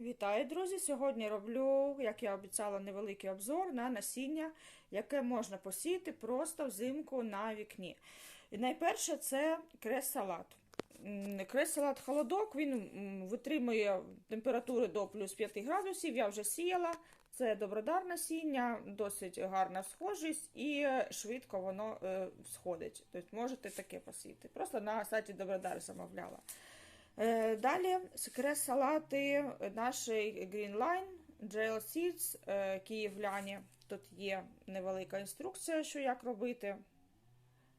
Вітаю, друзі! Сьогодні роблю, як я обіцяла, невеликий обзор на насіння, яке можна посіяти просто взимку на вікні. І найперше це крес-салат. Крес-салат холодок, він витримує температури до плюс 5 градусів. Я вже сіяла. Це добродар насіння, досить гарна схожість і е, швидко воно е, сходить. Тобто можете таке посіяти. Просто на сайті Добродар замовляла. Е, Далі секрет салати нашої Green Line, Jail Seeds, е, київляні. Тут є невелика інструкція, що як робити.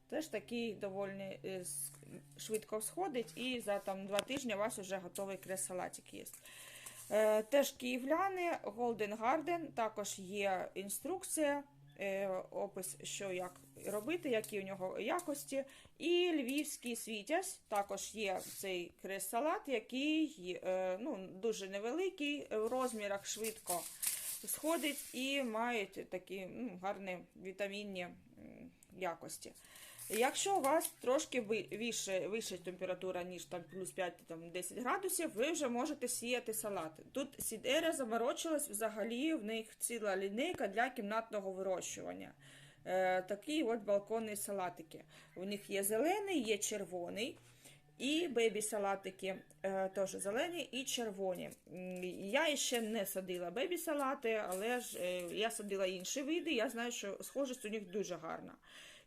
Теж такий доволі е, швидко сходить, і за там, два тижні у вас вже готовий крес-салатик є. Теж київляни, Golden Garden, також є інструкція, опис, що як робити, які у нього якості. І львівський світязь, також є цей крес-салат, який е, ну, дуже невеликий в розмірах, швидко сходить і мають такі ну, гарні вітамінні якості. Якщо у вас трошки вище, вища температура, ніж там плюс 5-10 градусів, ви вже можете сіяти салати. Тут сідера заморочилась взагалі, в них ціла лінійка для кімнатного вирощування. Е, такі от балконні салатики. У них є зелений, є червоний. І бебі-салатики е, теж зелені і червоні. Я ще не садила бебі-салати, але ж е, я садила інші види. Я знаю, що схожість у них дуже гарна.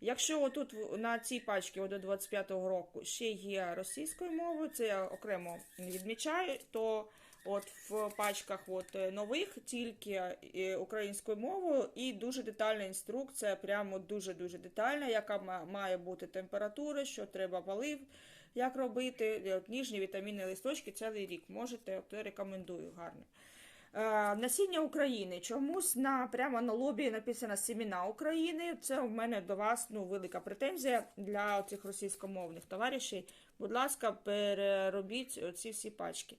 Якщо отут на цій пачці до 25-го року ще є російською мовою, це я окремо відмічаю, то от в пачках от е, нових тільки е, українською мовою і дуже детальна інструкція, прямо дуже-дуже детальна, яка має бути температура, що треба полив, як робити. От ніжні вітамінні листочки цілий рік. Можете, от рекомендую гарно. Е, Насіння України. Чомусь на прямо на лобі написано Семіна України. Це у мене до вас ну, велика претензія для цих російськомовних товаришів. Будь ласка, переробіть ці всі пачки.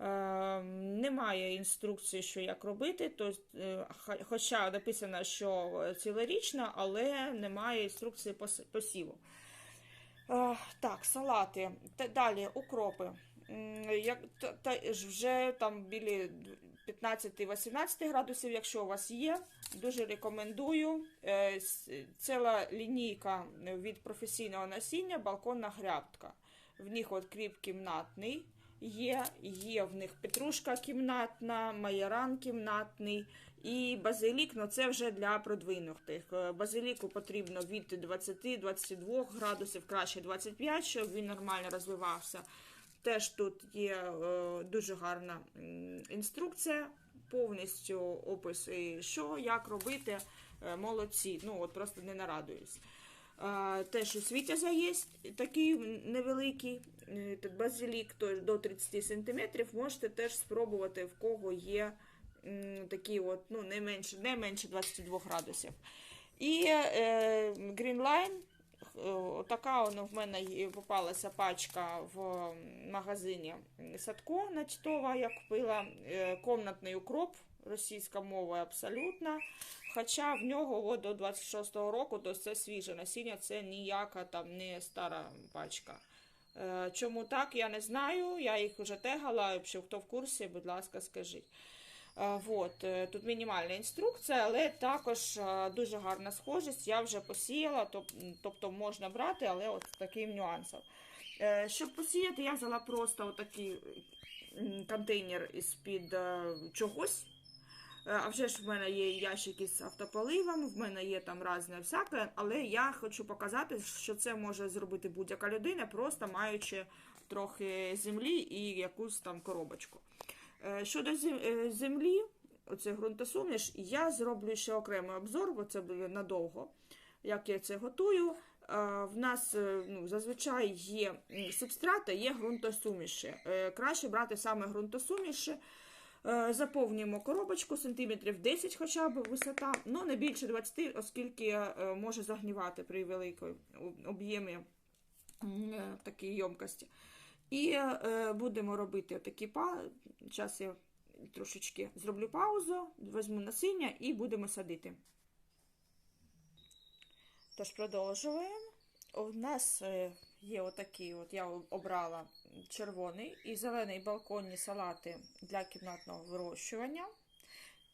Е, немає інструкції, що як робити, то, е, хоча написано, що цілорічно, але немає інструкції пос- посіву. Е, так, салати. Далі укропи. Як, та, та, вже там біля 15-18 градусів, якщо у вас є, дуже рекомендую. Е, Ціла лінійка від професійного насіння, балконна грядка. В них от кріп кімнатний є, є в них петрушка кімнатна, майоран кімнатний і базилік, ну це вже для продвинутих. Е, Базиліку потрібно від 20-22 градусів, краще 25, щоб він нормально розвивався. Теж тут є е, дуже гарна інструкція, повністю опис, що, як робити. Е, молодці. Ну, от просто не нарадуюсь. Е, Теж у світязя є такий невеликий базилік до 30 см. Можете теж спробувати, в кого є такі от, ну, не менше, не менше 22 градусів. І е, Greenline, така воно в мене попалася пачка в магазині Садко Начтова, я купила е, комнатний укроп, російська мова абсолютно. Хоча в нього от, до 26-го року, то це свіже насіння, це ніяка там не стара пачка. Е, Чому так, я не знаю. Я їх вже тегала, якщо хто в курсі, будь ласка, скажіть. Е, Вот, е, тут мінімальна інструкція, але також е, дуже гарна схожість. Я вже посіяла, тобто можна брати, але от таким нюансом. Щоб посіяти, я взяла просто отакий контейнер із-під чогось. А вже ж в мене є ящики з автополивом, в мене є там різне всяке, але я хочу показати, що це може зробити будь-яка людина, просто маючи трохи землі і якусь там коробочку. Е, Щодо е, землі, оце ґрунтосуміш, я зроблю ще окремий обзор, бо це буде надовго, як я це готую. Е, В нас ну, зазвичай є субстрати, є ґрунтосуміші. Краще брати саме ґрунтосуміші. Заповнюємо коробочку сантиметрів 10 хоча б висота, ну не більше 20, оскільки може загнівати при великій об'ємі такій ємкості. І е, будемо робити такі па. Зараз я трошечки зроблю паузу, візьму насіння і будемо садити. Тож продовжуємо. У нас е, є отакі, от я обрала червоний і зелений балконні салати для кімнатного вирощування.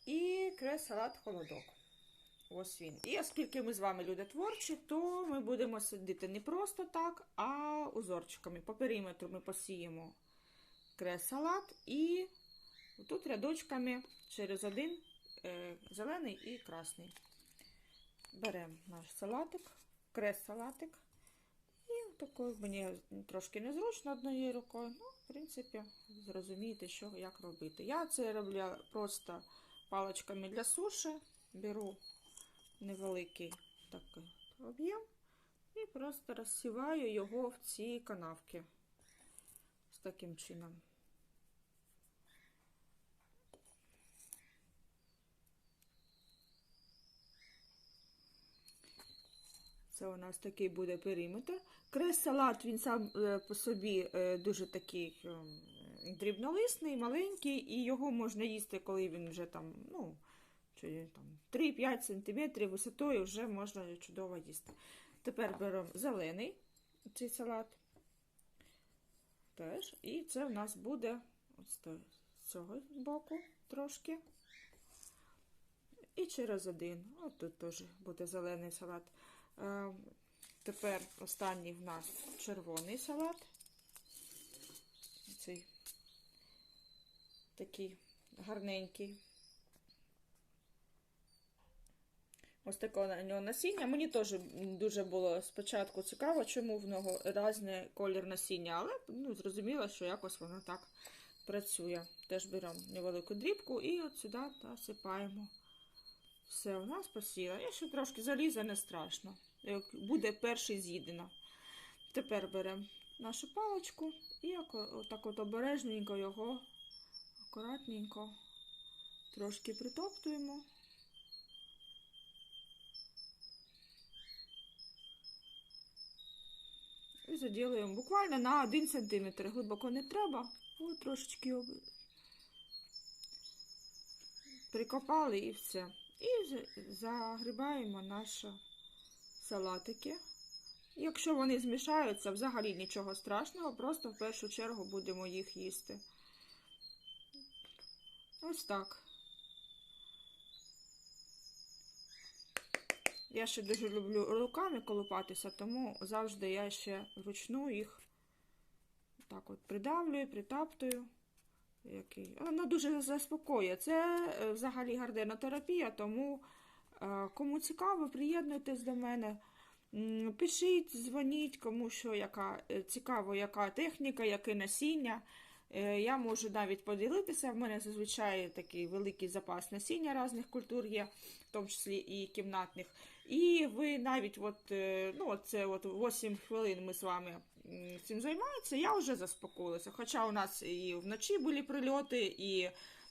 І крес-салат холодок. Ось він. І оскільки ми з вами люди творчі, то ми будемо сидіти не просто так, а узорчиками. По периметру ми посіємо крес-салат і тут рядочками через один е, зелений і красний. Беремо наш салатик, крес-салатик. І такою мені трошки незручно однією рукою. Ну, в принципі, зрозумієте, що як робити. Я це роблю просто паличками для суші. Беру невеликий такий об'єм і просто розсіваю його в ці канавки. З таким чином. Це у нас такий буде периметр. Крес-салат, він сам е, по собі е, дуже такий е, дрібнолисний, маленький, і його можна їсти, коли він вже там, ну, 3-5 см висотою вже можна чудово їсти. Тепер беремо зелений цей салат. Теж. І це в нас буде з цього боку трошки. І через один. От тут теж буде зелений салат. Е, Тепер останній в нас червоний салат. Цей такий гарненький. Ось таке на нього насіння. Мені теж дуже було спочатку цікаво, чому в нього різний колір насіння, але ну, зрозуміло, що якось воно так працює. Теж беремо невелику дрібку і от сюди насипаємо. Все, у нас посіла. Якщо трошки залізе, не страшно. Як Буде перший з'їдено. Тепер беремо нашу паличку і отак от обережненько його акуратненько трошки притоптуємо. І заділуємо буквально на 1 см. Глибоко не треба, От трошечки прикопали і все. І загрібаємо наші салатики. Якщо вони змішаються, взагалі нічого страшного, просто в першу чергу будемо їх їсти. Ось так. Я ще дуже люблю руками колупатися, тому завжди я ще вручну їх так от придавлюю, притаптую. Який. Воно дуже заспокоює. Це е, взагалі гарденотерапія, тому е, кому цікаво, приєднуйтесь до мене. Пишіть, дзвоніть, кому що яка е, цікаво, яка техніка, яке насіння. Я можу навіть поділитися. В мене зазвичай такий великий запас насіння різних культур є, в тому числі і кімнатних. І ви навіть от, ну, це от 8 хвилин ми з вами цим займаємося, я вже заспокоїлася. Хоча у нас і вночі були прильоти, і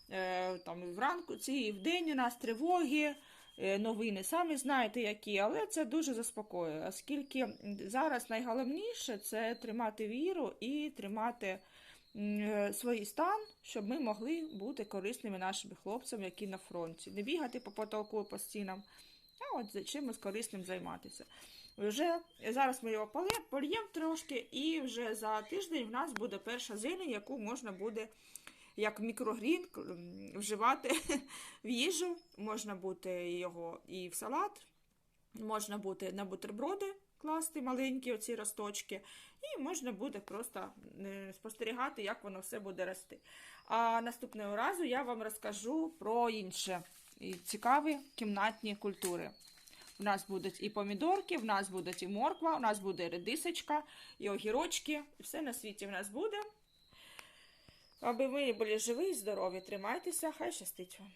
е, там вранку, ці, і вдень у нас тривоги, е, новини, самі знаєте які, але це дуже заспокоює, оскільки зараз найголовніше це тримати віру і тримати е, свій стан, щоб ми могли бути корисними нашим хлопцям, які на фронті. Не бігати по потолку по стінам, а от чимось корисним займатися. Вже Зараз ми його польємо трошки, і вже за тиждень в нас буде перша зелень, яку можна буде як мікрогрін вживати в їжу. Можна буде його і в салат, можна буде на бутерброди класти маленькі оці росточки, і можна буде просто е, спостерігати, як воно все буде рости. А наступного разу я вам розкажу про інше цікаві кімнатні культури. У нас будуть і помідорки, в нас буде і морква, у нас буде редисочка, і огірочки. І все на світі в нас буде. Аби ви були живі і здорові. Тримайтеся, хай щастить вам.